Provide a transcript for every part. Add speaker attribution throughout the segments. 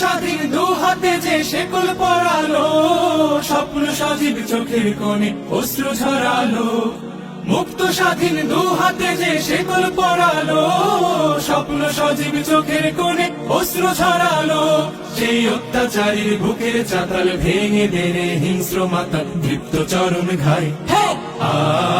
Speaker 1: স্বাধীন দু হাতে যে শেকল পড়ালো স্বপ্ন সজীব চোখের কোণে অশ্রু ঝরালো। মুক্ত স্বাধীন দু হাতে যে শেকল পড়ালো স্বপ্ন সজীব চোখের কোণে অশ্রু ঝরালো। সেই অত্যাচারীর বুকের চাতাল ভেঙে দেনে হিংস্র মাতা দীপ্ত চরণ ঘাই আয়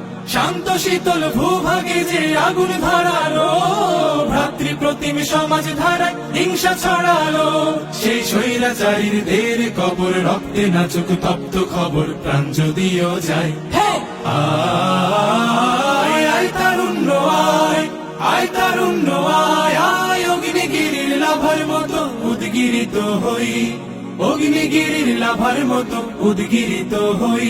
Speaker 1: শান্ত শীতল ভূভাগে যে আগুন ধরালো ভ্রাতৃ প্রতিম সমাজ ধারায় হিংসা ছড়ালো সেই স্বৈরাচারীর দের কবর রক্তে নাচুক তপ্ত খবর প্রাণ যদিও যায়। আয় আয় তারুণ্য আয় আয় তারুণ্য আয় আয় অগ্নিগিরির লাভার মতো উদ্গিরিত হই। অগ্নিগিরির লাভার মতো উদ্গিরিত হই।